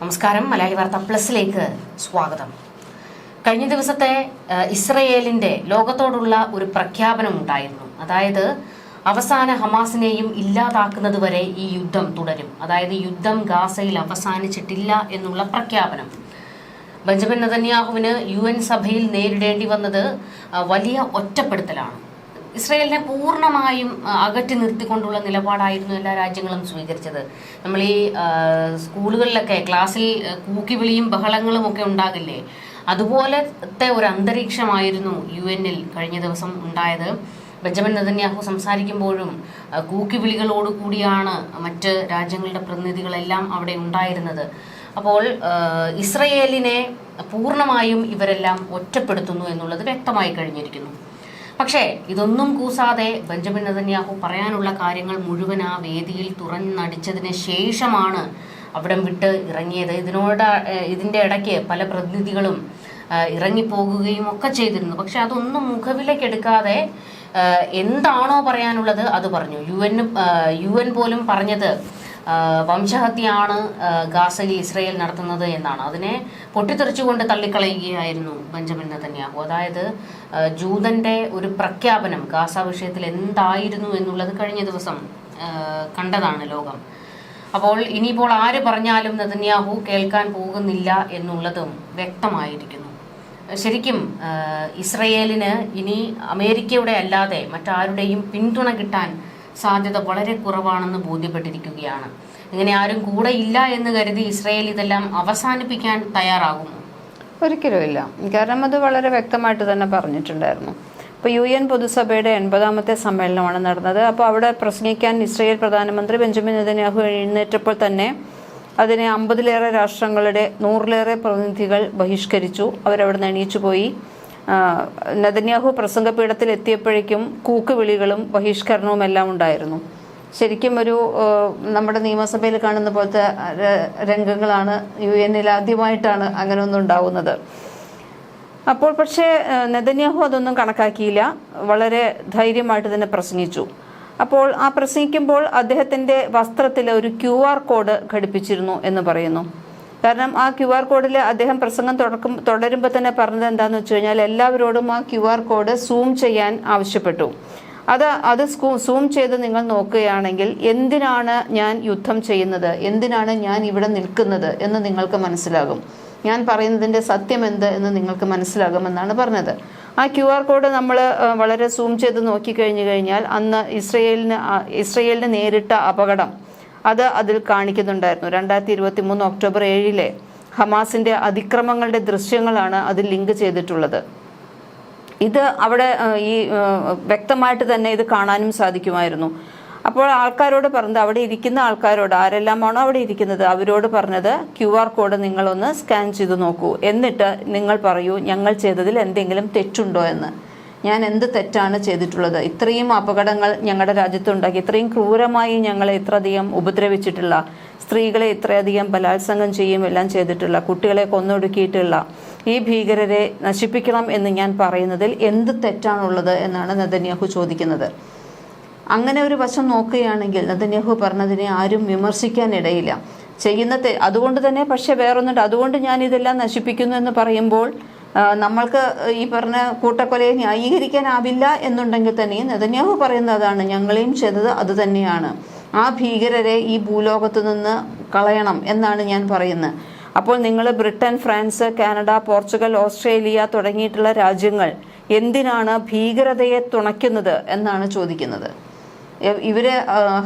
നമസ്കാരം. മലയാളി വാർത്ത പ്ലസിലേക്ക് സ്വാഗതം. കഴിഞ്ഞ ദിവസത്തെ ഇസ്രയേലിന്റെ ലോകത്തോടുള്ള ഒരു പ്രഖ്യാപനം ഉണ്ടായിരുന്നു. അതായത് അവസാന ഹമാസിനെയും ഇല്ലാതാക്കുന്നത് വരെ ഈ യുദ്ധം തുടരും. അതായത് യുദ്ധം ഗാസയിൽ അവസാനിച്ചിട്ടില്ല എന്നുള്ള പ്രഖ്യാപനം. ബെഞ്ചമിൻ നതന്യാഹുവിന് യു എൻ സഭയിൽ നേരിടേണ്ടി വന്നത് വലിയ ഒറ്റപ്പെടുത്തലാണ്. ഇസ്രയേലിനെ പൂർണമായും അകറ്റി നിർത്തിക്കൊണ്ടുള്ള നിലപാടായിരുന്നു എല്ലാ രാജ്യങ്ങളും സ്വീകരിച്ചത്. നമ്മൾ ഈ സ്കൂളുകളിലൊക്കെ ക്ലാസ്സിൽ കൂക്കിവിളിയും ബഹളങ്ങളും ഒക്കെ ഉണ്ടാകില്ലേ? അതുപോലത്തെ ഒരു അന്തരീക്ഷമായിരുന്നു യു എന്നിൽ കഴിഞ്ഞ ദിവസം ഉണ്ടായത്. ബെഞ്ചമിൻ നദന്യാഹു സംസാരിക്കുമ്പോഴും കൂക്കിവിളികളോട് കൂടിയാണ് മറ്റ് രാജ്യങ്ങളുടെ പ്രതിനിധികളെല്ലാം അവിടെ ഉണ്ടായിരുന്നത്. അപ്പോൾ ഇസ്രയേലിനെ പൂർണമായും ഇവരെല്ലാം ഒറ്റപ്പെടുത്തുന്നു എന്നുള്ളത് വ്യക്തമായി കഴിഞ്ഞിരിക്കുന്നു. പക്ഷേ ഇതൊന്നും കൂസാതെ ബെഞ്ചമിൻ നെതന്യാഹു പറയാനുള്ള കാര്യങ്ങൾ മുഴുവൻ ആ വേദിയിൽ തുറന്നടിച്ചതിന് ശേഷമാണ് അവിടം വിട്ട് ഇറങ്ങിയത്. ഇതിനോട് ഇതിന്റെ ഇടയ്ക്ക് പല പ്രതിനിധികളും ഇറങ്ങിപ്പോകുകയും ഒക്കെ ചെയ്തിരുന്നു. പക്ഷെ അതൊന്നും മുഖവിലേക്കെടുക്കാതെ എന്താണോ പറയാനുള്ളത് അത് പറഞ്ഞു. യു എൻ യു എൻ പോലും പറഞ്ഞത് വംശഹത്യയാണ് ആഹ് ഗാസയിൽ ഇസ്രയേൽ നടത്തുന്നത് എന്നാണ്. അതിനെ പൊട്ടിത്തെറിച്ചുകൊണ്ട് തള്ളിക്കളയുകയായിരുന്നു ബെഞ്ചമിൻ നെതന്യാഹു. അതായത് ജൂതന്റെ ഒരു പ്രഖ്യാപനം ഗാസ വിഷയത്തിൽ എന്തായിരുന്നു എന്നുള്ളത് കഴിഞ്ഞ ദിവസം കണ്ടതാണ് ലോകം. അപ്പോൾ ഇനിയിപ്പോൾ ആര് പറഞ്ഞാലും നെതന്യാഹു കേൾക്കാൻ പോകുന്നില്ല എന്നുള്ളതും വ്യക്തമായിരിക്കുന്നു. ശരിക്കും ഇസ്രയേലിന് ഇനി അമേരിക്കയുടെ അല്ലാതെ മറ്റാരുടെയും പിന്തുണ കിട്ടാൻ സാധ്യത വളരെ കുറവാണെന്ന് ബോധ്യപ്പെട്ടിരിക്കുകയാണ്. ഇങ്ങനെ ആരും കൂടെ ഇല്ല എന്ന് കരുതി ഇസ്രയേൽ ഇതെല്ലാം അവസാനിപ്പിക്കാൻ തയ്യാറാകുമോ? ഒരിക്കലും ഇല്ല. കാരണം അത് വളരെ വ്യക്തമായിട്ട് തന്നെ പറഞ്ഞിട്ടുണ്ടായിരുന്നു. ഇപ്പോൾ യു എൻ പൊതുസഭയുടെ എൺപതാമത്തെ സമ്മേളനമാണ് നടന്നത്. അപ്പോൾ അവിടെ പ്രസംഗിക്കാൻ ഇസ്രയേൽ പ്രധാനമന്ത്രി ബെഞ്ചമിൻ നെതന്യാഹു എഴുന്നേറ്റപ്പോൾ തന്നെ അതിനെ അമ്പതിലേറെ രാഷ്ട്രങ്ങളുടെ നൂറിലേറെ പ്രതിനിധികൾ ബഹിഷ്കരിച്ചു. അവരവിടെ നിന്ന് എണീച്ചു പോയി ആ, നെതന്യാഹു പ്രസംഗപീഠത്തിൽ എത്തിയപ്പോഴേക്കും കൂക്കുവിളികളും ബഹിഷ്കരണവും എല്ലാം ഉണ്ടായിരുന്നു. ശരിക്കും ഒരു നമ്മുടെ നിയമസഭയിൽ കാണുന്ന പോലത്തെ രംഗങ്ങളാണ് യു എന്നിൽ ആദ്യമായിട്ടാണ് അങ്ങനെ ഒന്നും ഉണ്ടാവുന്നത്. അപ്പോൾ പക്ഷേ നെതന്യാഹു അതൊന്നും കണക്കാക്കിയില്ല. വളരെ ധൈര്യമായിട്ട് തന്നെ പ്രസംഗിച്ചു. അപ്പോൾ ആ പ്രസംഗിക്കുമ്പോൾ അദ്ദേഹത്തിന്റെ വസ്ത്രത്തിൽ ഒരു ക്യു ആർ കോഡ് ഘടിപ്പിച്ചിരുന്നു എന്ന് പറയുന്നു. കാരണം ആ ക്യു ആർ കോഡിൽ അദ്ദേഹം പ്രസംഗം തുടക്കം തുടരുമ്പോൾ തന്നെ പറഞ്ഞത് എന്താണെന്ന് വെച്ച് കഴിഞ്ഞാൽ എല്ലാവരോടും ആ ക്യു ആർ കോഡ് സൂം ചെയ്യാൻ ആവശ്യപ്പെട്ടു. അത് അത് സൂം ചെയ്ത് നിങ്ങൾ നോക്കുകയാണെങ്കിൽ എന്തിനാണ് ഞാൻ യുദ്ധം ചെയ്യുന്നത്? എന്തിനാണ് ഞാൻ ഇവിടെ നിൽക്കുന്നത്? എന്ന് നിങ്ങൾക്ക് മനസ്സിലാകും. ഞാൻ പറയുന്നതിന്റെ സത്യം എന്ത് എന്ന് നിങ്ങൾക്ക് മനസ്സിലാകുമെന്നാണ് പറഞ്ഞത്. ആ ക്യു ആർ കോഡ് നമ്മൾ വളരെ സൂം ചെയ്ത് നോക്കിക്കഴിഞ്ഞു കഴിഞ്ഞാൽ അന്ന് ഇസ്രയേലിന് ഇസ്രയേലിന് നേരിട്ട അപകടം. അത് അതിൽ കാണിക്കുന്നുണ്ടായിരുന്നു. രണ്ടായിരത്തി ഇരുപത്തി മൂന്ന് ഒക്ടോബർ ഏഴിലെ ഹമാസിന്റെ അതിക്രമങ്ങളുടെ ദൃശ്യങ്ങളാണ് അതിൽ ലിങ്ക് ചെയ്തിട്ടുള്ളത്. ഇത് അവിടെ ഈ വ്യക്തമായിട്ട് തന്നെ ഇത് കാണാനും സാധിക്കുമായിരുന്നു. അപ്പോൾ ആൾക്കാരോട് പറഞ്ഞത് അവിടെ ഇരിക്കുന്ന ആൾക്കാരോട് ആരെല്ലാമാണോ അവിടെ ഇരിക്കുന്നത് അവരോട് പറഞ്ഞത് ക്യു ആർ കോഡ് നിങ്ങളൊന്ന് സ്കാൻ ചെയ്ത് നോക്കൂ. എന്നിട്ട് നിങ്ങൾ പറയൂ ഞങ്ങൾ ചെയ്തതിൽ എന്തെങ്കിലും തെറ്റുണ്ടോ എന്ന്. ഞാൻ എന്ത് തെറ്റാണ് ചെയ്തിട്ടുള്ളത്? ഇത്രയും അപകടങ്ങൾ ഞങ്ങളുടെ രാജ്യത്തുണ്ടാക്കി ഇത്രയും ക്രൂരമായി ഞങ്ങളെ ഇത്രയധികം ഉപദ്രവിച്ചിട്ടുള്ള സ്ത്രീകളെ ഇത്രയധികം ബലാത്സംഗം ചെയ്യും എല്ലാം ചെയ്തിട്ടുള്ള കുട്ടികളെ കൊന്നൊടുക്കിയിട്ടുള്ള ഈ ഭീകരരെ നശിപ്പിക്കണം എന്ന് ഞാൻ പറയുന്നതിൽ എന്ത് തെറ്റാണുള്ളത് എന്നാണ് നദന്യാഹു ചോദിക്കുന്നത്. അങ്ങനെ ഒരു വശം നോക്കുകയാണെങ്കിൽ നെതന്യാഹു പറഞ്ഞതിനെ ആരും വിമർശിക്കാനിടയില്ല. ചെയ്യുന്ന അതുകൊണ്ട് തന്നെ പക്ഷെ വേറൊന്നുണ്ട്. അതുകൊണ്ട് ഞാൻ ഇതെല്ലാം നശിപ്പിക്കുന്നു എന്ന് പറയുമ്പോൾ നമ്മൾക്ക് ഈ പറഞ്ഞ കൂട്ടക്കൊലയെ ന്യായീകരിക്കാനാവില്ല എന്നുണ്ടെങ്കിൽ തന്നെയും നെതന്യാഹു പറയുന്നത് അതാണ് ഞങ്ങളെയും ചെയ്തത് അത് തന്നെയാണ്. ആ ഭീകരരെ ഈ ഭൂലോകത്ത് നിന്ന് കളയണം എന്നാണ് ഞാൻ പറയുന്നത്. അപ്പോൾ നിങ്ങൾ Britain France Canada Portugal Australia തുടങ്ങിയിട്ടുള്ള രാജ്യങ്ങൾ എന്തിനാണ് ഭീകരതയെ തുണയ്ക്കുന്നത് എന്നാണ് ചോദിക്കുന്നത്. ഇവർ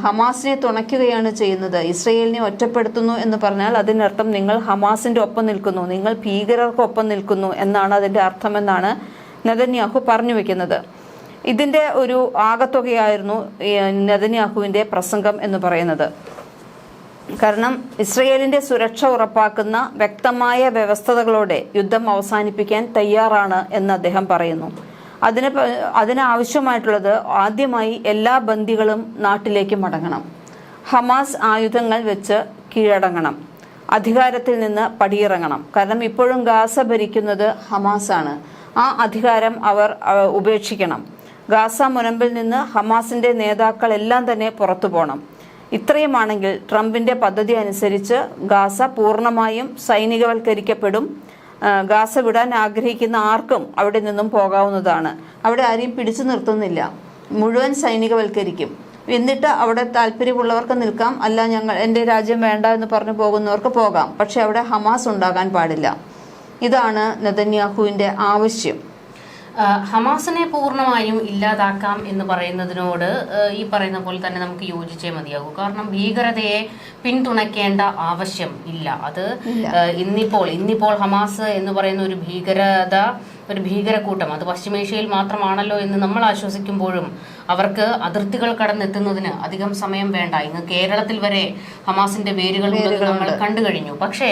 ഹമാസിനെ തുണയ്ക്കുകയാണ് ചെയ്യുന്നത്. ഇസ്രയേലിനെ ഒറ്റപ്പെടുത്തുന്നു എന്ന് പറഞ്ഞാൽ അതിനർത്ഥം നിങ്ങൾ ഹമാസിന്റെ ഒപ്പം നിൽക്കുന്നു. നിങ്ങൾ ഭീകരർക്കൊപ്പം നിൽക്കുന്നു എന്നാണ് അതിന്റെ അർത്ഥമെന്നാണ് നെതന്യാഹു പറഞ്ഞു വെക്കുന്നത്. ഇതിന്റെ ഒരു ആകത്തുകയായിരുന്നു നെതന്യാഹുവിന്റെ പ്രസംഗം എന്ന് പറയുന്നത്. കാരണം ഇസ്രയേലിന്റെ സുരക്ഷ ഉറപ്പാക്കുന്ന വ്യക്തമായ വ്യവസ്ഥതകളോടെ യുദ്ധം അവസാനിപ്പിക്കാൻ തയ്യാറാണ് എന്ന് അദ്ദേഹം പറയുന്നു. അതിന് അതിനാവശ്യമായിട്ടുള്ളത് ആദ്യമായി എല്ലാ ബന്ദികളും നാട്ടിലേക്ക് മടങ്ങണം. ഹമാസ് ആയുധങ്ങൾ വെച്ച് കീഴടങ്ങണം. അധികാരത്തിൽ നിന്ന് പടിയിറങ്ങണം. കാരണം ഇപ്പോഴും ഗാസ ഭരിക്കുന്നത് ഹമാസാണ്. ആ അധികാരം അവർ ഉപേക്ഷിക്കണം. ഗാസ മുനമ്പിൽ നിന്ന് ഹമാസിന്റെ നേതാക്കൾ എല്ലാം തന്നെ പുറത്തു പോകണം ഇത്രയുമാണെങ്കിൽ ട്രംപിന്റെ പദ്ധതി അനുസരിച്ച് ഗാസ പൂർണമായും സൈനികവൽക്കരിക്കപ്പെടും. ഗാസ വിടാൻ ആഗ്രഹിക്കുന്ന ആർക്കും അവിടെ നിന്നും പോകാവുന്നതാണ്. അവിടെ ആരെയും പിടിച്ചു നിർത്തുന്നില്ല. മുഴുവൻ സൈനികവൽക്കരിക്കും. എന്നിട്ട് അവിടെ താല്പര്യമുള്ളവർക്ക് നിൽക്കാം. അല്ല ഞങ്ങൾ എന്റെ രാജ്യം വേണ്ട എന്ന് പറഞ്ഞു പോകുന്നവർക്ക് പോകാം. പക്ഷെ അവിടെ ഹമാസ് ഉണ്ടാകാൻ പാടില്ല. ഇതാണ് നെതന്യാഹുവിന്റെ ആവശ്യം. ഹമാസിനെ പൂർണമായും ഇല്ലാതാക്കാം എന്ന് പറയുന്നതിനോട് ഈ പറയുന്ന പോലെ തന്നെ നമുക്ക് യോജിച്ചേ മതിയാകൂ. കാരണം ഭീകരതയെ പിന്തുണയ്ക്കേണ്ട ആവശ്യം ഇല്ല. അത് ഇന്നിപ്പോൾ ഇന്നിപ്പോൾ ഹമാസ് എന്ന് പറയുന്ന ഒരു ഭീകരത ഒരു ഭീകരക്കൂട്ടം അത് പശ്ചിമേഷ്യയിൽ മാത്രമാണല്ലോ എന്ന് നമ്മൾ ആശ്വസിക്കുമ്പോഴും അവർക്ക് അതിർത്തികൾ കടന്നെത്തുന്നതിന് അധികം സമയം വേണ്ട. ഇന്ന് കേരളത്തിൽ വരെ ഹമാസിന്റെ വേരുകൾ നമ്മൾ കണ്ടു കഴിഞ്ഞു പക്ഷേ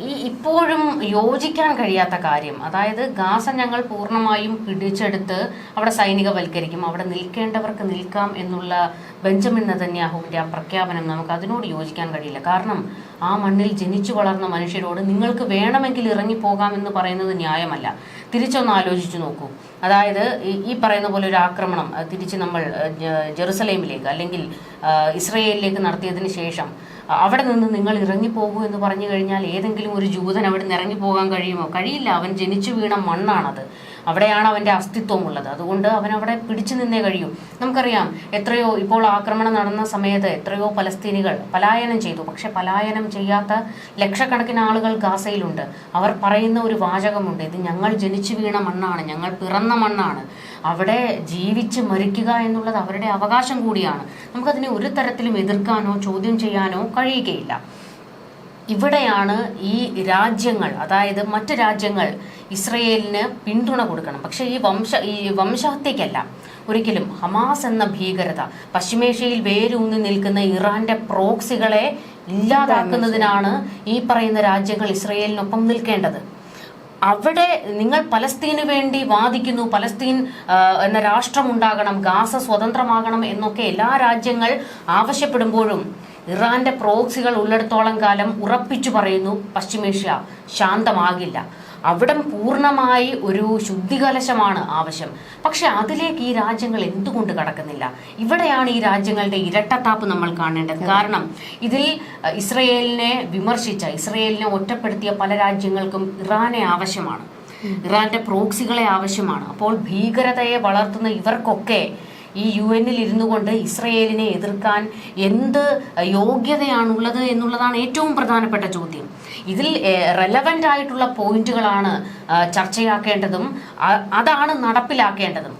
ഈ ഇപ്പോഴും യോജിക്കാൻ കഴിയാത്ത കാര്യം. അതായത് ഗാസ ഞങ്ങൾ പൂർണമായും പിടിച്ചെടുത്ത് അവിടെ സൈനികവൽക്കരിക്കും. അവിടെ നിൽക്കേണ്ടവർക്ക് നിൽക്കാം എന്നുള്ള ബെഞ്ചമിൻ നതന്യാഹുവിന്റെ ആ പ്രഖ്യാപനം നമുക്ക് അതിനോട് യോജിക്കാൻ കഴിയില്ല. കാരണം ആ മണ്ണിൽ ജനിച്ചു വളർന്ന മനുഷ്യരോട് നിങ്ങൾക്ക് വേണമെങ്കിൽ ഇറങ്ങിപ്പോകാം എന്ന് പറയുന്നത് ന്യായമല്ല. തിരിച്ചൊന്ന് ആലോചിച്ചു നോക്കൂ. അതായത് ഈ- പറയുന്ന പോലെ ഒരു ആക്രമണം തിരിച്ച് നമ്മൾ ജെറുസലേമിലേക്ക് അല്ലെങ്കിൽ ഇസ്രയേലിലേക്ക് നടത്തിയതിന് ശേഷം അവിടെ നിന്ന് നിങ്ങൾ ഇറങ്ങിപ്പോകൂ എന്ന് പറഞ്ഞു കഴിഞ്ഞാൽ ഏതെങ്കിലും ഒരു ജൂതൻ അവിടെ നിന്ന് ഇറങ്ങിപ്പോകാൻ കഴിയുമോ? കഴിയില്ല. അവൻ ജനിച്ചു വീണ മണ്ണാണത്. അവിടെയാണ് അവന്റെ അസ്തിത്വമുള്ളത് അതുകൊണ്ട് അവൻ അവിടെ പിടിച്ചു നിന്നേ കഴിയും. നമുക്കറിയാം എത്രയോ ഇപ്പോൾ ആക്രമണം നടന്ന സമയത്ത് എത്രയോ പലസ്തീനികൾ പലായനം ചെയ്തു. പക്ഷെ പലായനം ചെയ്യാത്ത ലക്ഷക്കണക്കിന് ആളുകൾ ഗാസയിലുണ്ട്. അവർ പറയുന്ന ഒരു വാചകമുണ്ട് ഇത് ഞങ്ങൾ ജനിച്ചു വീണ മണ്ണാണ്. ഞങ്ങൾ പിറന്ന മണ്ണാണ്. അവിടെ ജീവിച്ച് മരിക്കുക എന്നുള്ളത് അവരുടെ അവകാശം കൂടിയാണ്. നമുക്കതിനെ ഒരു തരത്തിലും എതിർക്കാനോ ചോദ്യം ചെയ്യാനോ കഴിയുകയില്ല. ഇവിടെയാണ് ഈ രാജ്യങ്ങൾ അതായത് മറ്റ് രാജ്യങ്ങൾ ഇസ്രയേലിന് പിന്തുണ കൊടുക്കണം. പക്ഷേ ഈ വംശ ഈ വംശഹത്യക്കല്ല. ഒരിക്കലും ഹമാസ് എന്ന ഭീകരത പശ്ചിമേഷ്യയിൽ വേരൂന്നി നിൽക്കുന്ന ഇറാന്റെ പ്രോക്സികളെ ഇല്ലാതാക്കുന്നതിനാണ് ഈ പറയുന്ന രാജ്യങ്ങൾ ഇസ്രയേലിനൊപ്പം നിൽക്കേണ്ടത്. അവിടെ നിങ്ങൾ പലസ്തീന് വേണ്ടി വാദിക്കുന്നു. പലസ്തീൻ എന്ന രാഷ്ട്രം ഉണ്ടാകണം. ഗാസ സ്വതന്ത്രമാകണം എന്നൊക്കെ എല്ലാ രാജ്യങ്ങൾ ആവശ്യപ്പെടുമ്പോഴും ഇറാന്റെ പ്രോക്സികൾ ഉള്ളിടത്തോളം കാലം ഉറപ്പിച്ചു പറയുന്നു. പശ്ചിമേഷ്യ ശാന്തമാകില്ല. അവിടം പൂർണമായി ഒരു ശുദ്ധികലശമാണ് ആവശ്യം. പക്ഷെ അതിലേക്ക് ഈ രാജ്യങ്ങൾ എന്തുകൊണ്ട് കടക്കുന്നില്ല? ഇവിടെയാണ് ഈ രാജ്യങ്ങളുടെ ഇരട്ടത്താപ്പ് നമ്മൾ കാണേണ്ടത്. കാരണം ഇതിൽ ഇസ്രയേലിനെ വിമർശിച്ച ഇസ്രയേലിനെ ഒറ്റപ്പെടുത്തിയ പല രാജ്യങ്ങൾക്കും ഇറാനെ ആവശ്യമാണ്. ഇറാന്റെ പ്രോക്സികളെ ആവശ്യമാണ്. അപ്പോൾ ഭീകരതയെ വളർത്തുന്ന ഇവർക്കൊക്കെ ഈ യു എനിൽ ഇരുന്നു കൊണ്ട് ഇസ്രയേലിനെ എതിർക്കാൻ എന്ത് യോഗ്യതയാണുള്ളത് എന്നുള്ളതാണ് ഏറ്റവും പ്രധാനപ്പെട്ട ചോദ്യം. ഇതിൽ റെലവന്റ് ആയിട്ടുള്ള പോയിന്റുകളാണ് ചർച്ചയാക്കേണ്ടതും അതാണ് നടപ്പിലാക്കേണ്ടതും.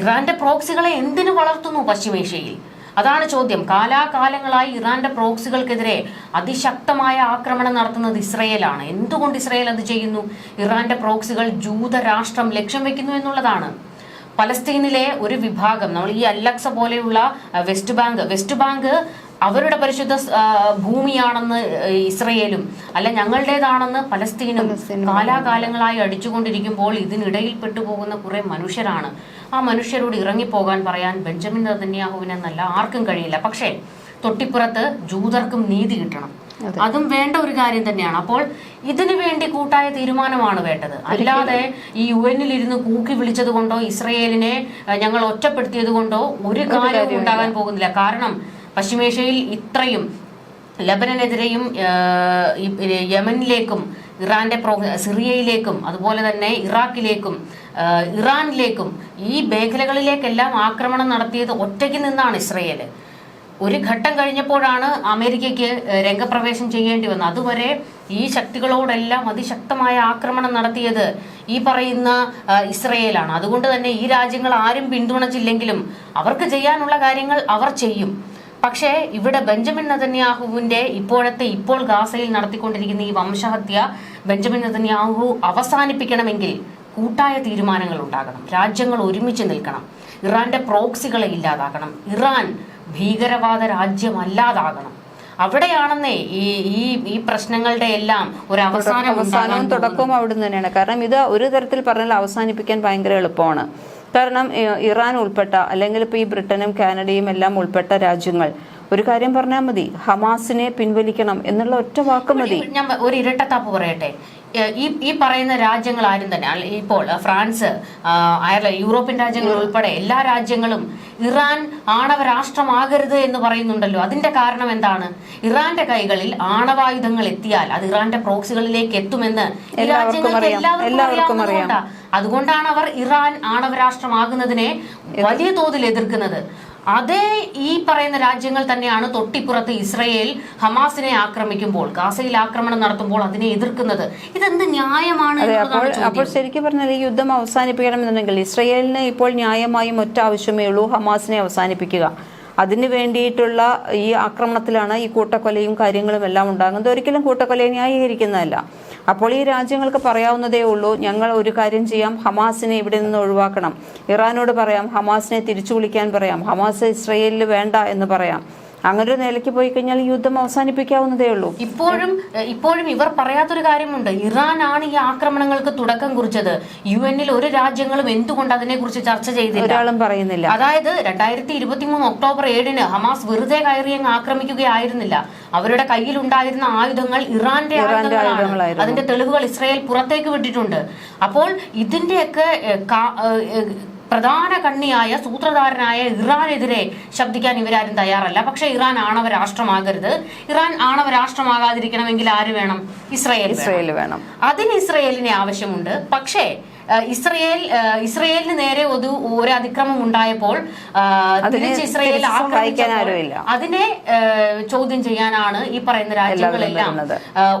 ഇറാന്റെ പ്രോക്സികളെ എന്തിനു വളർത്തുന്നു പശ്ചിമേഷ്യയിൽ? അതാണ് ചോദ്യം. കാലാകാലങ്ങളായി ഇറാന്റെ പ്രോക്സികൾക്കെതിരെ അതിശക്തമായ ആക്രമണം നടത്തുന്നത് ഇസ്രയേലാണ്. എന്തുകൊണ്ട് ഇസ്രയേൽ അത് ചെയ്യുന്നു? ഇറാന്റെ പ്രോക്സികൾ ജൂതരാഷ്ട്രം ലക്ഷ്യം വെക്കുന്നു എന്നുള്ളതാണ്. പലസ്തീനിലെ ഒരു വിഭാഗം നമ്മൾ ഈ അല്ലക്സ പോലെയുള്ള വെസ്റ്റ് ബാങ്ക് വെസ്റ്റ് ബാങ്ക് അവരുടെ പരിശുദ്ധ ഭൂമിയാണെന്ന് ഇസ്രയേലും അല്ല ഞങ്ങളുടേതാണെന്ന് പലസ്തീനും. കാലാകാലങ്ങളായി അടിച്ചുകൊണ്ടിരിക്കുമ്പോൾ ഇതിനിടയിൽ പെട്ടുപോകുന്ന കുറെ മനുഷ്യരാണ്. ആ മനുഷ്യരോട് ഇറങ്ങിപ്പോകാൻ പറയാൻ ബെഞ്ചമിൻ നെതന്യാഹുവിനെന്നല്ല ആർക്കും കഴിയില്ല. പക്ഷേ തൊട്ടിപ്പുറത്ത് ജൂതർക്കും നീതി കിട്ടണം. അതും. വേണ്ട ഒരു കാര്യം തന്നെയാണ്. അപ്പോൾ ഇതിനു വേണ്ടി കൂട്ടായ തീരുമാനമാണ് വേണ്ടത്. അല്ലാതെ ഈ യു എനിൽ ഇരുന്ന് കൂക്കി വിളിച്ചത് കൊണ്ടോ ഇസ്രയേലിനെ ഞങ്ങൾ ഒറ്റപ്പെടുത്തിയത് കൊണ്ടോ ഒരു കാര്യവും ഉണ്ടാകാൻ പോകുന്നില്ല. കാരണം പശ്ചിമേഷ്യയിൽ ഇത്രയും ലബനനെതിരെയും യമനിലേക്കും ഇറാന്റെ പ്രോ സിറിയയിലേക്കും അതുപോലെ തന്നെ ഇറാഖിലേക്കും ഇറാനിലേക്കും ഈ മേഖലകളിലേക്കെല്ലാം ആക്രമണം നടത്തിയത് ഒറ്റയ്ക്ക് നിന്നാണ് ഇസ്രയേൽ ഒരു ഘട്ടം കഴിഞ്ഞപ്പോഴാണ് അമേരിക്കയ്ക്ക് രംഗപ്രവേശം ചെയ്യേണ്ടി വന്നത്. അതുവരെ ഈ ശക്തികളോടെല്ലാം അതിശക്തമായ ആക്രമണം നടത്തിയത് ഈ പറയുന്ന ഇസ്രയേലാണ്. അതുകൊണ്ട് തന്നെ ഈ രാജ്യങ്ങൾ ആരും പിന്തുണച്ചില്ലെങ്കിലും അവർക്ക് ചെയ്യാനുള്ള കാര്യങ്ങൾ അവർ ചെയ്യും. പക്ഷേ ഇവിടെ ബെഞ്ചമിൻ നെതന്യാഹുവിന്റെ ഇപ്പോഴത്തെ ഇപ്പോൾ ഗാസയിൽ നടത്തിക്കൊണ്ടിരിക്കുന്ന ഈ വംശഹത്യ ബെഞ്ചമിൻ നതന്യാഹു അവസാനിപ്പിക്കണമെങ്കിൽ കൂട്ടായ തീരുമാനങ്ങൾ ഉണ്ടാകണം. രാജ്യങ്ങൾ ഒരുമിച്ച് നിൽക്കണം. ഇറാന്റെ പ്രോക്സികളെ ഇല്ലാതാക്കണം. ഇറാൻ ഭീകരവാദ രാജ്യമല്ലാതാകണം. അവിടെയാണെന്നേ ഈ ഈ ഈ പ്രശ്നങ്ങളുടെ എല്ലാം ഒരു അവസാനം അവസാനവും തുടക്കവും അവിടെ തന്നെയാണ് കാരണം ഇത് ഒരു തരത്തിൽ പറഞ്ഞാൽ അവസാനിപ്പിക്കാൻ ഭയങ്കര എളുപ്പമാണ്. കാരണം ഇറാൻ ഉൾപ്പെട്ട അല്ലെങ്കിൽ ഇപ്പോൾ ഈ ബ്രിട്ടനും കാനഡയും എല്ലാം ഉൾപ്പെട്ട രാജ്യങ്ങൾ ഒരു കാര്യം പറഞ്ഞാൽ മതി ഹമാസിനെ പിൻവലിക്കണം എന്നുള്ള ഒറ്റ വാക്ക് മതി. ഞാൻ ഒരു ഇരട്ടത്താപ്പ് പറയട്ടെ. ഈ ഈ പറയുന്ന രാജ്യങ്ങൾ ആരും തന്നെ. ഇപ്പോൾ ഫ്രാൻസ് അയർലൻഡ് യൂറോപ്യൻ രാജ്യങ്ങൾ ഉൾപ്പെടെ എല്ലാ രാജ്യങ്ങളും ഇറാൻ ആണവ രാഷ്ട്രമാകരുത് എന്ന് പറയുന്നുണ്ടല്ലോ. അതിന്റെ കാരണം എന്താണ്? ഇറാന്റെ കൈകളിൽ ആണവായുധങ്ങൾ എത്തിയാൽ അത് ഇറാന്റെ പ്രോക്സികളിലേക്ക് എത്തുമെന്ന് എല്ലാവർക്കും അറിയാം. അതുകൊണ്ടാണ് അവർ ഇറാൻ ആണവ രാഷ്ട്രമാകുന്നതിനെ വലിയ തോതിൽ എതിർക്കുന്നത്. അതേ ഈ പറയുന്ന രാജ്യങ്ങൾ തന്നെയാണ് തൊട്ടിപ്പുറത്ത് ഇസ്രയേൽ ഹമാസിനെ ആക്രമിക്കുമ്പോൾ ഗാസയിൽ ആക്രമണം നടത്തുമ്പോൾ അതിനെ എതിർക്കുന്നത്. ഇതെന്ത് ന്യായമാണ് അപ്പോൾ ശരിക്കും പറഞ്ഞാൽ ഈ യുദ്ധം അവസാനിപ്പിക്കണമെന്നുണ്ടെങ്കിൽ ഇസ്രയേലിന് ഇപ്പോൾ ന്യായമായും ഒറ്റ ആവശ്യമേ ഉള്ളൂ ഹമാസിനെ അവസാനിപ്പിക്കുക. അതിന് വേണ്ടിയിട്ടുള്ള ഈ ആക്രമണത്തിലാണ് ഈ കൂട്ടക്കൊലയും കാര്യങ്ങളും എല്ലാം ഉണ്ടാകുന്നത്. ഒരിക്കലും കൂട്ടക്കൊലയെ ന്യായീകരിക്കുന്നതല്ല. അപ്പോൾ ഈ രാജ്യങ്ങൾക്ക് പറയാവുന്നതേ ഉള്ളൂ ഞങ്ങൾ ഒരു കാര്യം ചെയ്യാം ഹമാസിനെ ഇവിടെ നിന്ന് ഒഴിവാക്കണം. ഇറാനോട് പറയാം ഹമാസിനെ തിരിച്ചു വിളിക്കാൻ പറയാം ഹമാസ് ഇസ്രയേലിൽ വേണ്ട എന്ന് പറയാം. അങ്ങനെ ഒരു നിലയ്ക്ക് പോയി കഴിഞ്ഞാൽ യുദ്ധം അവസാനിപ്പിക്കാവുന്നതേ ഉള്ളൂ. ഇപ്പോഴും ഇപ്പോഴും ഇവർ പറയാത്തൊരു കാര്യമുണ്ട്. ഇറാൻ ആണ് ഈ ആക്രമണങ്ങൾക്ക് തുടക്കം കുറിച്ചത്. യു എന്നിൽ ഒരു രാജ്യങ്ങളും എന്തുകൊണ്ട് അതിനെക്കുറിച്ച് ചർച്ച ചെയ്തില്ല? ഒരാളും പറയുന്നില്ല. അതായത് രണ്ടായിരത്തി ഇരുപത്തി മൂന്ന് ഒക്ടോബർ ഏഴിന് ഹമാസ് വെറുതെ കയറി അങ്ങ് ആക്രമിക്കുകയായിരുന്നില്ല. അവരുടെ കയ്യിലുണ്ടായിരുന്ന ആയുധങ്ങൾ ഇറാന്റെ ആയുധങ്ങളാണ്. അതിന്റെ തെളിവുകൾ ഇസ്രായേൽ പുറത്തേക്ക് വിട്ടിട്ടുണ്ട്. അപ്പോൾ ഇതിന്റെയൊക്കെ പ്രധാന കണ്ണിയായ സൂത്രധാരനായ ഇറാനെതിരെ ശബ്ദിക്കാൻ ഇവരാരും തയ്യാറല്ല. പക്ഷെ ഇറാൻ ആണവ രാഷ്ട്രമാകരുത്. ഇറാൻ ആണവ രാഷ്ട്രമാകാതിരിക്കണമെങ്കിൽ ആര് വേണം? ഇസ്രയേൽ. ഇസ്രയേൽ വേണം. അതിന് ഇസ്രയേലിനെ ആവശ്യമുണ്ട്. പക്ഷേ ഇസ്രയേൽ ഇസ്രയേലിന് നേരെ ഒരു ഒരു അതിക്രമം ഉണ്ടായപ്പോൾ തിരിച്ച് ഇസ്രയേൽ. അതിനെ ചോദ്യം ചെയ്യാനാണ് ഈ പറയുന്ന രാജ്യങ്ങളെല്ലാം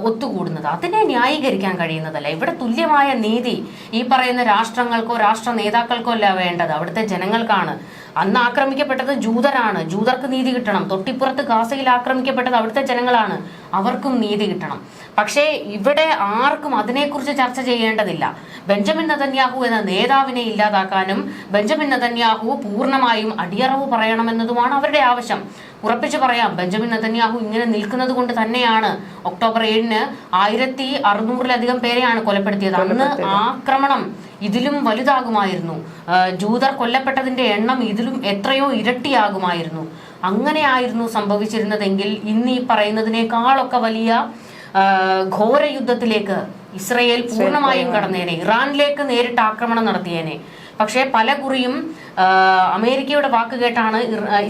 ഒത്തുകൂടുന്നത്. അതിനെ ന്യായീകരിക്കാൻ കഴിയുന്നതല്ല. ഇവിടെ തുല്യമായ നീതി ഈ പറയുന്ന രാഷ്ട്രങ്ങൾക്കോ രാഷ്ട്ര നേതാക്കൾക്കോ അല്ല വേണ്ടത്. അവിടുത്തെ ജനങ്ങൾക്കാണ് അന്ന് ആക്രമിക്കപ്പെട്ടത് ജൂതരാണ്. ജൂതർക്ക് നീതി കിട്ടണം. തൊട്ടിപ്പുറത്ത് ഗാസയിൽ ആക്രമിക്കപ്പെട്ടത് അവിടുത്തെ ജനങ്ങളാണ്. അവർക്കും നീതി കിട്ടണം. പക്ഷേ ഇവിടെ ആർക്കും അതിനെക്കുറിച്ച് ചർച്ച ചെയ്യേണ്ടതില്ല. ബെഞ്ചമിൻ നതന്യാഹു എന്ന നേതാവിനെ ഇല്ലാതാക്കാനും ബെഞ്ചമിൻ നതന്യാഹു പൂർണമായും അടിയറവ് പറയണമെന്നതുമാണ് അവരുടെ ആവശ്യം. ഉറപ്പിച്ചു പറയാം ബെഞ്ചമിൻ നതന്യാഹു ഇങ്ങനെ നിൽക്കുന്നത് കൊണ്ട് തന്നെയാണ് ഒക്ടോബർ ഏഴിന് ആയിരത്തി അറുന്നൂറിലധികം പേരെയാണ് കൊലപ്പെടുത്തിയത്. അന്ന് ആക്രമണം ഇതിലും വലുതാകുമായിരുന്നു. ജൂതർ കൊല്ലപ്പെട്ടതിന്റെ എണ്ണം ഇതിലും എത്രയോ ഇരട്ടിയാകുമായിരുന്നു. അങ്ങനെയായിരുന്നു സംഭവിച്ചിരുന്നതെങ്കിൽ ഇന്ന് ഈ പറയുന്നതിനേക്കാളൊക്കെ വലിയ ഘോരയുദ്ധത്തിലേക്ക് ഘോര യുദ്ധത്തിലേക്ക് ഇസ്രയേൽ പൂർണമായും കടന്നേനെ. ഇറാനിലേക്ക് നേരിട്ട് ആക്രമണം നടത്തിയേനെ. പക്ഷേ പല കുറിയും അമേരിക്കയുടെ വാക്ക് കേട്ടാണ്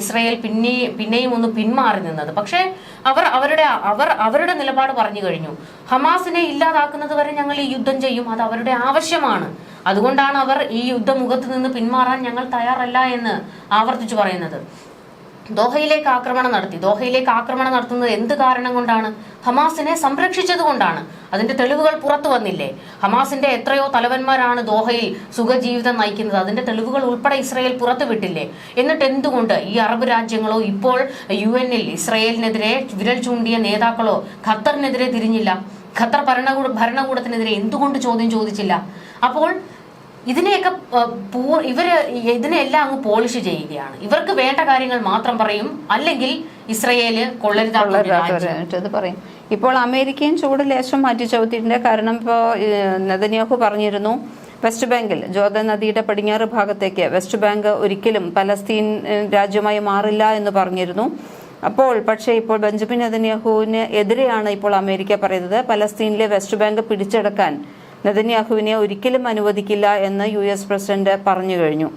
ഇസ്രായേൽ പിന്നെ പിന്നെയും ഒന്ന് പിന്മാറി നിന്നത്. പക്ഷേ അവർ അവരുടെ അവർ അവരുടെ നിലപാട് പറഞ്ഞു കഴിഞ്ഞു. ഹമാസിനെ ഇല്ലാതാക്കുന്നത് വരെ ഞങ്ങൾ ഈ യുദ്ധം ചെയ്യും. അത് അവരുടെ ആവശ്യമാണ്. അതുകൊണ്ടാണ് അവർ ഈ യുദ്ധമുഖത്ത് നിന്ന് പിന്മാറാൻ ഞങ്ങൾ തയ്യാറല്ല എന്ന് ആവർത്തിച്ചു പറയുന്നത്. ദോഹയിലേക്ക് ആക്രമണം നടത്തി. ദോഹയിലേക്ക് ആക്രമണം നടത്തുന്നത് എന്ത് കാരണം കൊണ്ടാണ്? ഹമാസിനെ സംരക്ഷിച്ചത് കൊണ്ടാണ്. അതിന്റെ തെളിവുകൾ പുറത്തു വന്നില്ലേ? ഹമാസിന്റെ എത്രയോ തലവന്മാരാണ് ദോഹയിൽ സുഖജീവിതം നയിക്കുന്നത്. അതിന്റെ തെളിവുകൾ ഉൾപ്പെടെ ഇസ്രയേൽ പുറത്തുവിട്ടില്ലേ എന്നിട്ട് എന്തുകൊണ്ട് ഈ അറബ് രാജ്യങ്ങളോ ഇപ്പോൾ യു എന്നിൽ ഇസ്രയേലിനെതിരെ വിരൽ ചൂണ്ടിയ നേതാക്കളോ ഖത്തറിനെതിരെ തിരിഞ്ഞില്ല? ഖത്തർ ഭരണകൂട ഭരണകൂടത്തിനെതിരെ എന്തുകൊണ്ട് ചോദ്യം ചോദിച്ചില്ല? അപ്പോൾ ഇതിനെയൊക്കെ പൂ- ഇവർ ഇതിനെല്ലാം അങ്ങ് പോളിഷ് ചെയ്യുകയാണ്. ഇവർക്ക് വേണ്ട കാര്യങ്ങൾ മാത്രം പറയും. അല്ലെങ്കിൽ ഇസ്രയേൽ ഇത് പറയും. ഇപ്പോൾ അമേരിക്കയും ചൂട് ലേശം മാറ്റി ചവിട്ടിയിട്ടുണ്ട്. കാരണം ഇപ്പോൾ നെതന്യാഹു പറഞ്ഞിരുന്നു വെസ്റ്റ് ബാങ്കിൽ ജോർദൻ നദിയുടെ പടിഞ്ഞാറ് ഭാഗത്തേക്ക് വെസ്റ്റ് ബാങ്ക് ഒരിക്കലും പലസ്തീൻ രാജ്യമായി മാറില്ല എന്ന് പറഞ്ഞിരുന്നു. അപ്പോൾ പക്ഷേ ഇപ്പോൾ ബെഞ്ചമിൻ നെതന്യാഹുവിന് എതിരെയാണ് ഇപ്പോൾ അമേരിക്ക പറയുന്നത്. പലസ്തീനിലെ വെസ്റ്റ് ബാങ്ക് പിടിച്ചെടുക്കാൻ നെതന്യാഹുവിനെ ഒരിക്കലും അനുവദിക്കില്ല എന്ന് യു എസ് പ്രസിഡന്റ് പറഞ്ഞു കഴിഞ്ഞു.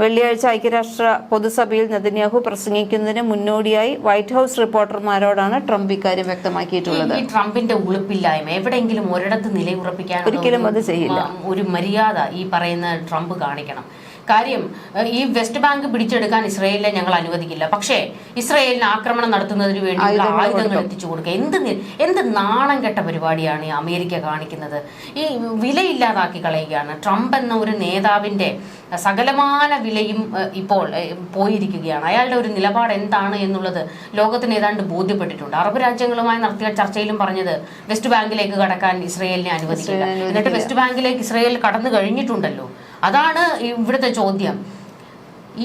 വെള്ളിയാഴ്ച ഐക്യരാഷ്ട്ര പൊതുസഭയിൽ നെതന്യാഹു പ്രസംഗിക്കുന്നതിന് മുന്നോടിയായി വൈറ്റ് ഹൌസ് റിപ്പോർട്ടർമാരോടാണ് ട്രംപ് ഇക്കാര്യം വ്യക്തമാക്കിയിട്ടുള്ളത്. ട്രംപിന്റെ ഉളുപ്പില്ലായ്മ എവിടെയെങ്കിലും ഒരിടത്ത് നിലയുറപ്പിക്കാൻ ഒരിക്കലും അത് ചെയ്യില്ല. ഒരു മര്യാദ ഈ പറയുന്ന ട്രംപ് കാണിക്കണം. കാര്യം ഈ വെസ്റ്റ് ബാങ്ക് പിടിച്ചെടുക്കാൻ ഇസ്രയേലിനെ ഞങ്ങൾ അനുവദിക്കില്ല. പക്ഷേ ഇസ്രയേലിന് ആക്രമണം നടത്തുന്നതിന് വേണ്ടിയുള്ള ആയുധങ്ങൾ എത്തിച്ചു കൊടുക്കുക. എന്ത് എന്ത് നാണം കെട്ട പരിപാടിയാണ് ഈ അമേരിക്ക കാണിക്കുന്നത്? ഈ വിലയില്ലാതാക്കി കളയുകയാണ്. ട്രംപ് എന്ന ഒരു നേതാവിന്റെ സകലമാന വിലയും ഇപ്പോൾ പോയിരിക്കുകയാണ്. അയാളുടെ ഒരു നിലപാട് എന്താണ് എന്നുള്ളത് ലോകത്തിന് ഏതാണ്ട് ബോധ്യപ്പെട്ടിട്ടുണ്ട്. അറബ് രാജ്യങ്ങളുമായി നടത്തിയ ചർച്ചയിലും പറഞ്ഞത് വെസ്റ്റ് ബാങ്കിലേക്ക് കടക്കാൻ ഇസ്രയേലിനെ അനുവദിക്കില്ല. എന്നിട്ട് വെസ്റ്റ് ബാങ്കിലേക്ക് ഇസ്രയേൽ കടന്നു കഴിഞ്ഞിട്ടുണ്ടല്ലോ. അതാണ് ഇവിടുത്തെ ചോദ്യം.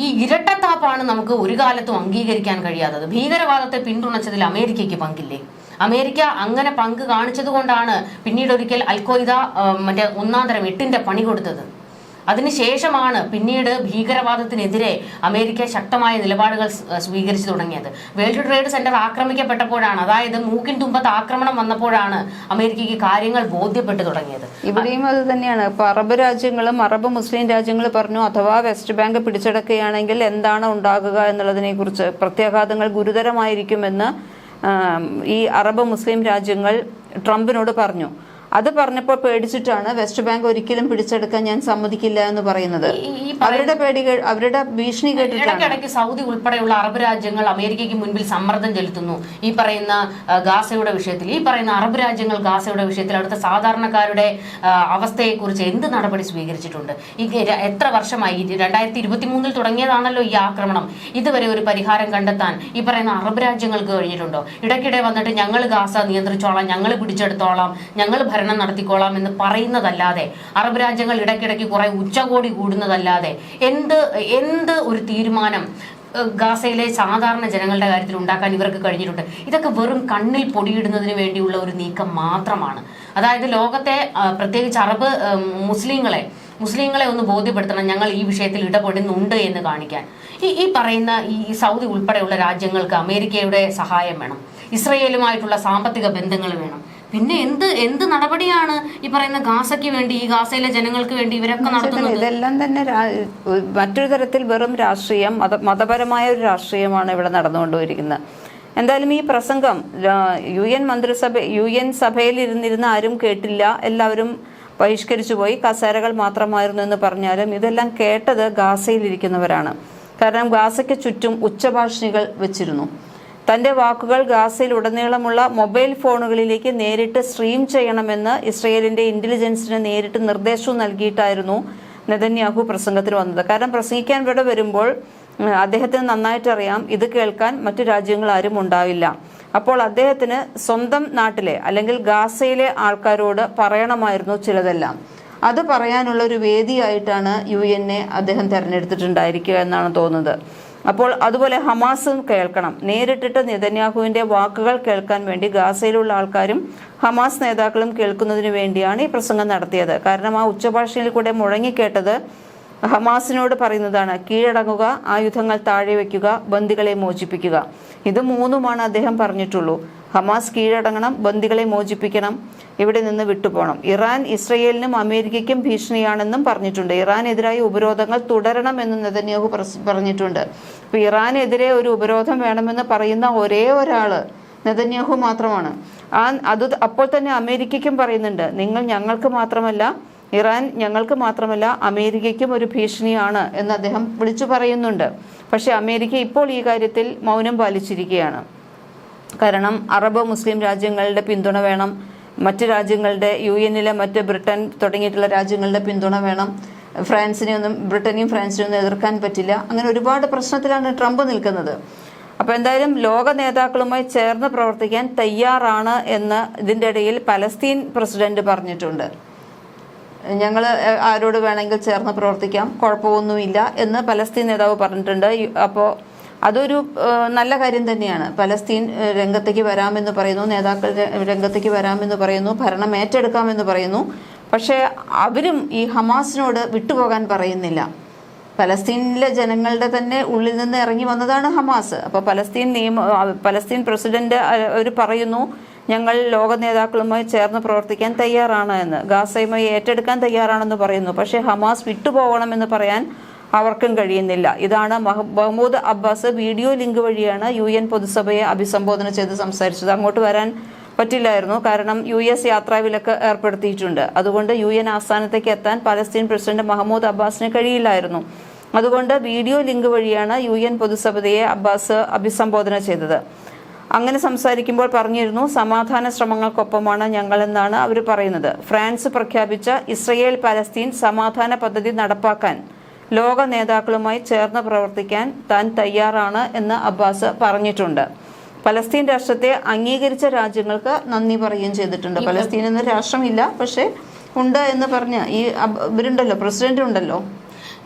ഈ ഇരട്ടത്താപ്പാണ് നമുക്ക് ഒരു കാലത്തും അംഗീകരിക്കാൻ കഴിയാത്തത്. ഭീകരവാദത്തെ പിന്തുണച്ചതിൽ അമേരിക്കയ്ക്ക് പങ്കില്ലേ? അമേരിക്ക അങ്ങനെ പങ്ക് കാണിച്ചത് കൊണ്ടാണ് പിന്നീട് ഒരിക്കൽ അൽഖ്വയ്ദ മറ്റേ ഒന്നാം തരം എട്ടിന്റെ പണി കൊടുത്തത്. അതിനുശേഷമാണ് പിന്നീട് ഭീകരവാദത്തിനെതിരെ അമേരിക്ക ശക്തമായ നിലപാടുകൾ സ്വീകരിച്ചു തുടങ്ങിയത്. വേൾഡ് ട്രേഡ് സെന്റർ ആക്രമിക്കപ്പെട്ടപ്പോഴാണ് അതായത് മൂക്കിൻ തുമ്പത്ത് ആക്രമണം വന്നപ്പോഴാണ് അമേരിക്കയ്ക്ക് കാര്യങ്ങൾ ബോധ്യപ്പെട്ടു തുടങ്ങിയത്. ഇവിടെയും അത് തന്നെയാണ്. ഇപ്പൊ അറബ് രാജ്യങ്ങളും അറബ് മുസ്ലിം രാജ്യങ്ങൾ പറഞ്ഞു അഥവാ വെസ്റ്റ് ബാങ്ക് പിടിച്ചെടുക്കുകയാണെങ്കിൽ എന്താണ് ഉണ്ടാകുക എന്നുള്ളതിനെ കുറിച്ച് പ്രത്യാഘാതങ്ങൾ ഗുരുതരമായിരിക്കുമെന്ന് ഈ അറബ് മുസ്ലിം രാജ്യങ്ങൾ ട്രംപിനോട് പറഞ്ഞു. അത് പറഞ്ഞപ്പോൾ പേടിച്ചിട്ടാണ് വെസ്റ്റ് ബാങ്ക് ഒരിക്കലും പിടിച്ചെടുക്കാൻ ഞാൻ സമ്മതിക്കില്ല എന്ന് പറയുന്നത്. അവരുടെ പേടി അവരുടെ ഭീഷണി കേട്ടിട്ടാണ്. ഇടയ്ക്കിടയ്ക്ക് സൗദി ഉൾപ്പെടെയുള്ള അറബ് രാജ്യങ്ങൾ അമേരിക്കയ്ക്ക് മുൻപിൽ സമ്മർദ്ദം ചെലുത്തുന്നു. ഈ പറയുന്ന ഗാസയുടെ വിഷയത്തിൽ ഈ പറയുന്ന അറബ് രാജ്യങ്ങൾ ഗാസയുടെ വിഷയത്തിൽ അവിടുത്തെ സാധാരണക്കാരുടെ അവസ്ഥയെ കുറിച്ച് എന്ത് നടപടി സ്വീകരിച്ചിട്ടുണ്ട്? ഈ എത്ര വർഷമായി? രണ്ടായിരത്തി ഇരുപത്തി മൂന്നിൽ തുടങ്ങിയതാണല്ലോ ഈ ആക്രമണം. ഇതുവരെ ഒരു പരിഹാരം കണ്ടെത്താൻ ഈ പറയുന്ന അറബ് രാജ്യങ്ങൾക്ക് കഴിഞ്ഞിട്ടുണ്ടോ? ഇടയ്ക്കിടെ വന്നിട്ട് ഞങ്ങൾ ഗാസ നിയന്ത്രിച്ചോളാം ഞങ്ങൾ പിടിച്ചെടുത്തോളാം ഞങ്ങൾ ഭരണം നടത്തിക്കോളാം എന്ന് പറയുന്നതല്ലാതെ അറബ് രാജ്യങ്ങൾ ഇടയ്ക്കിടയ്ക്ക് കുറെ ഉച്ചകോടി കൂടുന്നതല്ലാതെ എന്ത് എന്ത് ഒരു തീരുമാനം ഗാസയിലെ സാധാരണ ജനങ്ങളുടെ കാര്യത്തിൽ ഉണ്ടാക്കാൻ ഇവർക്ക് കഴിഞ്ഞിട്ടുണ്ട്? ഇതൊക്കെ വെറും കണ്ണിൽ പൊടിയിടുന്നതിന് വേണ്ടിയുള്ള ഒരു നീക്കം മാത്രമാണ്. അതായത് ലോകത്തെ പ്രത്യേകിച്ച് അറബ് മുസ്ലിങ്ങളെ മുസ്ലിങ്ങളെ ഒന്ന് ബോധ്യപ്പെടുത്തണം ഞങ്ങൾ ഈ വിഷയത്തിൽ ഇടപെടുന്നുണ്ട് എന്ന് കാണിക്കാൻ. ഈ ഈ പറയുന്ന ഈ സൗദി ഉൾപ്പെടെയുള്ള രാജ്യങ്ങൾക്ക് അമേരിക്കയുടെ സഹായം വേണം. ഇസ്രയേലുമായിട്ടുള്ള സാമ്പത്തിക ബന്ധങ്ങൾ വേണം. പിന്നെ എന്ത് എന്ത് നടപടിയാണ് ഈ പറയുന്ന ഗാസയ്ക്ക് വേണ്ടി ഈ ഗാസയിലെ ജനങ്ങൾക്ക് വേണ്ടി ഇവരൊക്കെ നടത്തുന്നത്? ഇതെല്ലാം തന്നെ മറ്റൊരു തരത്തിൽ വെറും രാഷ്ട്രീയം മത മതപരമായ ഒരു രാഷ്ട്രീയമാണ് ഇവിടെ നടന്നുകൊണ്ടിരിക്കുന്നത് എന്തായാലും ഈ പ്രസംഗം യു എൻ മന്ത്രിസഭ യു എൻ സഭയിൽ ഇരുന്നിരുന്ന ആരും കേട്ടില്ല. എല്ലാവരും ബഹിഷ്കരിച്ചു പോയി. കസേരകൾ മാത്രമായിരുന്നു എന്ന് പറഞ്ഞാലും ഇതെല്ലാം കേട്ടത് ഗാസയിലിരിക്കുന്നവരാണ്. കാരണം ഗാസയ്ക്ക് ചുറ്റും ഉച്ചഭാഷിണികൾ വെച്ചിരുന്നു. തന്റെ വാക്കുകൾ ഗാസയിൽ ഉടനീളമുള്ള മൊബൈൽ ഫോണുകളിലേക്ക് നേരിട്ട് സ്ട്രീം ചെയ്യണമെന്ന് ഇസ്രയേലിന്റെ ഇന്റലിജൻസിന് നേരിട്ട് നിർദ്ദേശവും നൽകിയിട്ടായിരുന്നു നെതന്യാഹു പ്രസംഗത്തിന് വന്നത്. കാരണം പ്രസംഗിക്കാൻ ഇവിടെ വരുമ്പോൾ അദ്ദേഹത്തിന് നന്നായിട്ട് അറിയാം. ഇത് കേൾക്കാൻ മറ്റു രാജ്യങ്ങൾ ആരും ഉണ്ടാവില്ല. അപ്പോൾ അദ്ദേഹത്തിന് സ്വന്തം നാട്ടിലെ അല്ലെങ്കിൽ ഗാസയിലെ ആൾക്കാരോട് പറയണമായിരുന്നു ചിലതെല്ലാം. അത് പറയാനുള്ള ഒരു വേദിയായിട്ടാണ് യു എന്നെ അദ്ദേഹം തെരഞ്ഞെടുത്തിട്ടുണ്ടായിരിക്കുക എന്നാണ് തോന്നുന്നത്. അപ്പോൾ അതുപോലെ ഹമാസും കേൾക്കണം. നേരിട്ടിട്ട് നെതന്യാഹുവിന്റെ വാക്കുകൾ കേൾക്കാൻ വേണ്ടി ഗാസയിലുള്ള ആൾക്കാരും ഹമാസ് നേതാക്കളും കേൾക്കുന്നതിന് വേണ്ടിയാണ് ഈ പ്രസംഗം നടത്തിയത്. കാരണം ആ ഉച്ചഭാഷയിൽ കൂടെ മുഴങ്ങിക്കേട്ടത് ഹമാസിനോട് പറയുന്നതാണ് കീഴടങ്ങുക ആയുധങ്ങൾ താഴെ വയ്ക്കുക ബന്ദികളെ മോചിപ്പിക്കുക. ഇത് മൂന്നുമാണ് അദ്ദേഹം പറഞ്ഞിട്ടുള്ളൂ. ഹമാസ് കീഴടങ്ങണം ബന്ദികളെ മോചിപ്പിക്കണം ഇവിടെ നിന്ന് വിട്ടുപോകണം. ഇറാൻ ഇസ്രയേലിനും അമേരിക്കയ്ക്കും ഭീഷണിയാണെന്നും പറഞ്ഞിട്ടുണ്ട്. ഇറാനെതിരായ ഉപരോധങ്ങൾ തുടരണമെന്നും നെതന്യാഹു പറഞ്ഞിട്ടുണ്ട്. അപ്പൊ ഇറാനെതിരെ ഒരു ഉപരോധം വേണമെന്ന് പറയുന്ന ഒരേ ഒരാൾ നെതന്യാഹു മാത്രമാണ്. ആ അത് അപ്പോൾ തന്നെ അമേരിക്കയ്ക്കും പറയുന്നുണ്ട്. നിങ്ങൾ ഞങ്ങൾക്ക് മാത്രമല്ല ഇറാൻ ഞങ്ങൾക്ക് മാത്രമല്ല അമേരിക്കയ്ക്കും ഒരു ഭീഷണിയാണ് എന്ന് അദ്ദേഹം വിളിച്ചു പറയുന്നുണ്ട്. പക്ഷേ അമേരിക്ക ഇപ്പോൾ ഈ കാര്യത്തിൽ മൗനം പാലിച്ചിരിക്കുകയാണ്. കാരണം അറബ് മുസ്ലിം രാജ്യങ്ങളുടെ പിന്തുണ വേണം മറ്റ് രാജ്യങ്ങളുടെ യു എന്നിലെ മറ്റ് ബ്രിട്ടൻ തുടങ്ങിയിട്ടുള്ള രാജ്യങ്ങളുടെ പിന്തുണ വേണം. ഫ്രാൻസിനെ ഒന്നും ബ്രിട്ടനെയും ഫ്രാൻസിനെ ഒന്നും എതിർക്കാൻ പറ്റില്ല. അങ്ങനെ ഒരുപാട് പ്രശ്നത്തിലാണ് ട്രംപ് നിൽക്കുന്നത്. അപ്പോൾ എന്തായാലും ലോക നേതാക്കളുമായി ചേർന്ന് പ്രവർത്തിക്കാൻ തയ്യാറാണ് എന്ന് ഇതിന്റെ ഇടയിൽ പലസ്തീൻ പ്രസിഡന്റ് പറഞ്ഞിട്ടുണ്ട്. ഞങ്ങൾ ആരോട് വേണമെങ്കിൽ ചേർന്ന് പ്രവർത്തിക്കാം കുഴപ്പമൊന്നുമില്ല എന്ന് പലസ്തീൻ നേതാവ് പറഞ്ഞിട്ടുണ്ട്. അപ്പോൾ അതൊരു നല്ല കാര്യം തന്നെയാണ്. പലസ്തീൻ രംഗത്തേക്ക് വരാമെന്ന് പറയുന്നു നേതാക്കൾ രംഗത്തേക്ക് വരാമെന്ന് പറയുന്നു ഭരണം ഏറ്റെടുക്കാമെന്ന് പറയുന്നു. പക്ഷേ അവരും ഈ ഹമാസിനോട് വിട്ടുപോകാൻ പറയുന്നില്ല. പലസ്തീനിലെ ജനങ്ങളുടെ തന്നെ ഉള്ളിൽ നിന്ന് ഇറങ്ങി വന്നതാണ് ഹമാസ്. അപ്പോൾ പലസ്തീൻ നിയമ പലസ്തീൻ പ്രസിഡന്റ് അവർ പറയുന്നു ഞങ്ങൾ ലോക നേതാക്കളുമായി ചേർന്ന് പ്രവർത്തിക്കാൻ തയ്യാറാണ് എന്ന്. ഗാസയുമായി ഏറ്റെടുക്കാൻ തയ്യാറാണെന്ന് പറയുന്നു. പക്ഷേ ഹമാസ് വിട്ടുപോകണമെന്ന് പറയാൻ അവർക്കും കഴിയുന്നില്ല. ഇതാണ് മഹ- മഹ്മൂദ് അബ്ബാസ് വീഡിയോ ലിങ്ക് വഴിയാണ് യു എൻ പൊതുസഭയെ അഭിസംബോധന ചെയ്ത് സംസാരിച്ചത്. അങ്ങോട്ട് വരാൻ പറ്റില്ലായിരുന്നു. കാരണം യു എസ് യാത്രാവിലക്ക് ഏർപ്പെടുത്തിയിട്ടുണ്ട്. അതുകൊണ്ട് യു എൻ ആസ്ഥാനത്തേക്ക് എത്താൻ പലസ്തീൻ പ്രസിഡന്റ് മഹമ്മൂദ് അബ്ബാസിന് കഴിയില്ലായിരുന്നു. അതുകൊണ്ട് വീഡിയോ ലിങ്ക് വഴിയാണ് യു എൻ പൊതുസഭയെ അബ്ബാസ് അഭിസംബോധന ചെയ്തത്. അങ്ങനെ സംസാരിക്കുമ്പോൾ പറഞ്ഞിരുന്നു സമാധാന ശ്രമങ്ങൾക്കൊപ്പമാണ് ഞങ്ങളെന്നാണ് അവർ പറയുന്നത്. ഫ്രാൻസ് പ്രഖ്യാപിച്ച ഇസ്രയേൽ പലസ്തീൻ സമാധാന പദ്ധതി നടപ്പാക്കാൻ ലോക നേതാക്കളുമായി ചേർന്ന് പ്രവർത്തിക്കാൻ താൻ തയ്യാറാണ് എന്ന് അബ്ബാസ് പറഞ്ഞിട്ടുണ്ട്. പലസ്തീൻ രാഷ്ട്രത്തെ അംഗീകരിച്ച രാജ്യങ്ങൾക്ക് നന്ദി പറയുകയും ചെയ്തിട്ടുണ്ട്. പലസ്തീൻ എന്ന രാഷ്ട്രമില്ല പക്ഷേ ഉണ്ട് എന്ന് പറഞ്ഞ ഈ ഇവരുണ്ടല്ലോ പ്രസിഡന്റ് ഉണ്ടല്ലോ.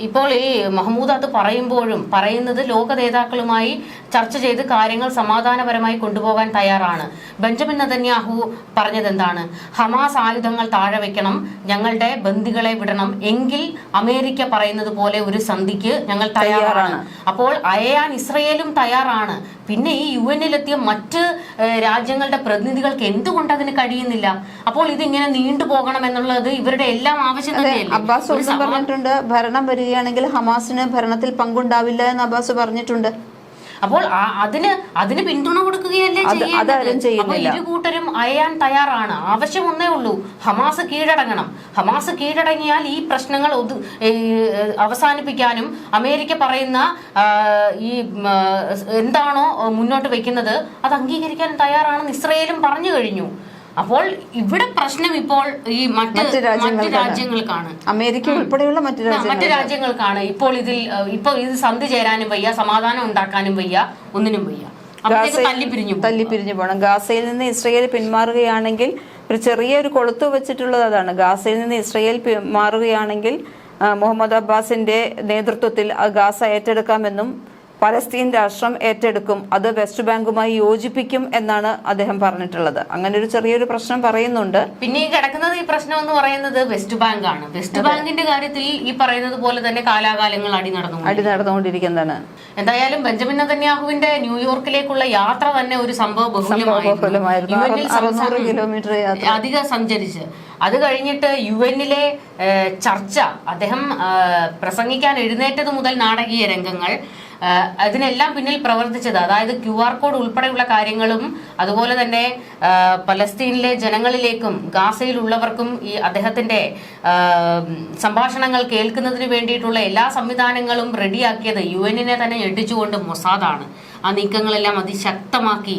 ഇപ്പോൾ ഈ മഹമ്മൂദ് അത് പറയുമ്പോഴും പറയുന്നത് ലോക നേതാക്കളുമായി ചർച്ച ചെയ്ത് കാര്യങ്ങൾ സമാധാനപരമായി കൊണ്ടുപോകാൻ തയ്യാറാണ്. ബെഞ്ചമിൻ നതന്യാഹു പറഞ്ഞത് എന്താണ് ഹമാസ് ആയുധങ്ങൾ താഴെ വെക്കണം ഞങ്ങളുടെ ബന്ദികളെ വിടണം എങ്കിൽ അമേരിക്ക പറയുന്നത് പോലെ ഒരു സന്ധിക്ക് ഞങ്ങൾ തയ്യാറാണ്. അപ്പോൾ അയയാൻ ഇസ്രയേലും തയ്യാറാണ്. പിന്നെ ഈ യു എന്നിലെത്തിയ മറ്റ് രാജ്യങ്ങളുടെ പ്രതിനിധികൾക്ക് എന്തുകൊണ്ട് അതിന് കഴിയുന്നില്ല? അപ്പോൾ ഇതിങ്ങനെ നീണ്ടുപോകണം എന്നുള്ളത് ഇവരുടെ എല്ലാം ആവശ്യം തന്നെയല്ലേ? അബ്ബാസ് പറഞ്ഞിട്ടുണ്ട് ഭരണം വരികയാണെങ്കിൽ ഹമാസിന് ഭരണത്തിൽ പങ്കുണ്ടാവില്ല എന്ന് അബ്ബാസ് പറഞ്ഞിട്ടുണ്ട്. അപ്പോൾ അതിന് അതിന് പിന്തുണ കൊടുക്കുകയല്ലേ? അപ്പോൾ ഇരു കൂട്ടരും അയയാൻ തയ്യാറാണ്. ആവശ്യം ഒന്നേ ഉള്ളൂ. ഹമാസ് കീഴടങ്ങണം. ഹമാസ് കീഴടങ്ങിയാൽ ഈ പ്രശ്നങ്ങൾ അവസാനിപ്പിക്കാനും അമേരിക്ക പറയുന്ന ഈ എന്താണോ മുന്നോട്ട് വെക്കുന്നത് അത് അംഗീകരിക്കാൻ തയ്യാറാണെന്ന് ഇസ്രയേലും പറഞ്ഞു കഴിഞ്ഞു. അപ്പോൾ ഇവിടെ പ്രശ്നം ഇപ്പോൾ ഈ മറ്റ് മറ്റ് രാജ്യങ്ങൾക്കാണ്. അമേരിക്ക ഉൾപ്പെടെയുള്ള മറ്റു മറ്റു രാജ്യങ്ങൾക്കാണ്. ഇപ്പോൾ ഇതിൽ ഇപ്പൊ ഇപ്പോൾ ഇത് സന്ധി ചേരാനും വയ്യ സമാധാനം ഉണ്ടാക്കാനും വയ്യ ഒന്നിനും വയ്യ. തല്ലിപ്പിരിഞ്ഞു പോകണം. ഗാസയിൽ നിന്ന് ഇസ്രയേൽ പിന്മാറുകയാണെങ്കിൽ ഒരു ചെറിയൊരു കൊളുത്ത് വെച്ചിട്ടുള്ളത് അതാണ്. ഗാസയിൽ നിന്ന് ഇസ്രയേൽ പിന്മാറുകയാണെങ്കിൽ മുഹമ്മദ് അബ്ബാസിന്റെ നേതൃത്വത്തിൽ ആ ഗാസ ഏറ്റെടുക്കാമെന്നും പലസ്തീൻ രാഷ്ട്രം ഏറ്റെടുക്കും അത് വെസ്റ്റ് ബാങ്കുമായി യോജിപ്പിക്കും എന്നാണ് അദ്ദേഹം പറഞ്ഞിട്ടുള്ളത്. അങ്ങനെ ഒരു ചെറിയൊരു പ്രശ്നം പറയുന്നുണ്ട്. പിന്നെ ഈ കിടക്കുന്നത് ഈ പ്രശ്നം എന്ന് പറയുന്നത് വെസ്റ്റ് ബാങ്ക് ആണ് വെസ്റ്റ് ബാങ്കിന്റെ കാര്യത്തിൽ ഈ പറയുന്നത് പോലെ തന്നെ കാലാകാലങ്ങൾ അടി നടന്നു അടി നടന്നുകൊണ്ടിരിക്കുന്നതാണ്. എന്തായാലും ബെഞ്ചമിൻ നെതന്യാഹുവിന്റെ ന്യൂയോർക്കിലേക്കുള്ള യാത്ര തന്നെ ഒരു സംഭവ ബഹുലമായിരുന്നു. കിലോമീറ്റർ. അധികം സഞ്ചരിച്ച്. അത് കഴിഞ്ഞിട്ട് യു എന്നിലെ ചർച്ച അദ്ദേഹം പ്രസംഗിക്കാൻ എഴുന്നേറ്റത് മുതൽ നാടകീയ രംഗങ്ങൾ അതിനെല്ലാം പിന്നിൽ പ്രവർത്തിച്ചത്. അതായത് ക്യു ആർ കോഡ് ഉൾപ്പെടെയുള്ള കാര്യങ്ങളും അതുപോലെ തന്നെ പലസ്തീനിലെ ജനങ്ങളിലേക്കും ഗാസയിലുള്ളവർക്കും ഈ അദ്ദേഹത്തിന്റെ സംഭാഷണങ്ങൾ കേൾക്കുന്നതിന് വേണ്ടിയിട്ടുള്ള എല്ലാ സംവിധാനങ്ങളും റെഡിയാക്കിയത് യു എന്നിനെ തന്നെ ഞെട്ടിച്ചുകൊണ്ട് മൊസാദാണ്. ആ നീക്കങ്ങളെല്ലാം അതിശക്തമാക്കി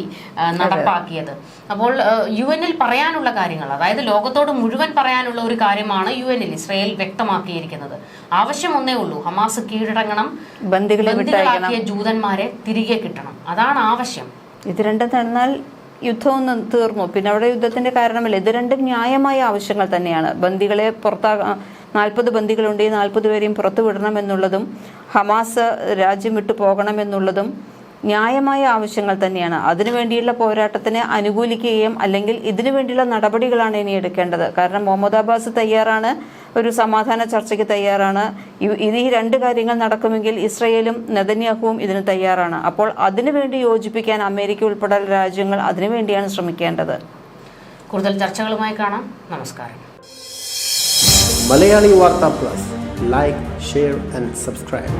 നടപ്പാക്കിയത്. അപ്പോൾ യു എനിൽ പറയാനുള്ള കാര്യങ്ങൾ അതായത് ലോകത്തോട് മുഴുവൻ പറയാനുള്ള ഒരു കാര്യമാണ് യു എനിൽ ഇസ്രയേൽ വ്യക്തമാക്കിയിരിക്കുന്നത്. ആവശ്യം ഒന്നേ ഉള്ളൂ ഹമാസ് കീഴടങ്ങണം ബന്ദികളാക്കിയ ജൂതന്മാരെ തിരികെ കിട്ടണം. അതാണ് ആവശ്യം. ഇത് രണ്ടും നടന്നാൽ യുദ്ധം ഒന്ന് തീർന്നു. പിന്നെ അവിടെ യുദ്ധത്തിന്റെ കാരണമല്ല? ഇത് രണ്ടും ന്യായമായ ആവശ്യങ്ങൾ തന്നെയാണ്. ബന്ദികളെ പുറത്താ നാൽപ്പത് ബന്ദികളുണ്ട് ഈ നാൽപ്പത് പേരെയും പുറത്തു വിടണം എന്നുള്ളതും ഹമാസ് രാജ്യം വിട്ടു പോകണം എന്നുള്ളതും ന്യായമായ ആവശ്യങ്ങൾ തന്നെയാണ്. അതിനുവേണ്ടിയുള്ള പോരാട്ടത്തിനെ അനുകൂലിക്കുകയും അല്ലെങ്കിൽ ഇതിനു വേണ്ടിയുള്ള നടപടികളാണ് ഇനി എടുക്കേണ്ടത്. കാരണം മുഹമ്മദ് അബ്ബാസ് തയ്യാറാണ് ഒരു സമാധാന ചർച്ചയ്ക്ക് തയ്യാറാണ്. ഇനി ഈ രണ്ട് കാര്യങ്ങൾ നടക്കുമെങ്കിൽ ഇസ്രയേലും നെതന്യാഹുവും ഇതിന് തയ്യാറാണ്. അപ്പോൾ അതിനുവേണ്ടി യോജിപ്പിക്കാൻ അമേരിക്ക ഉൾപ്പെടെ രാജ്യങ്ങൾ അതിനുവേണ്ടിയാണ് ശ്രമിക്കേണ്ടത്. കൂടുതൽ ചർച്ചകളുമായി കാണാം. നമസ്കാരം. Malayali Vartha plus. Like share and subscribe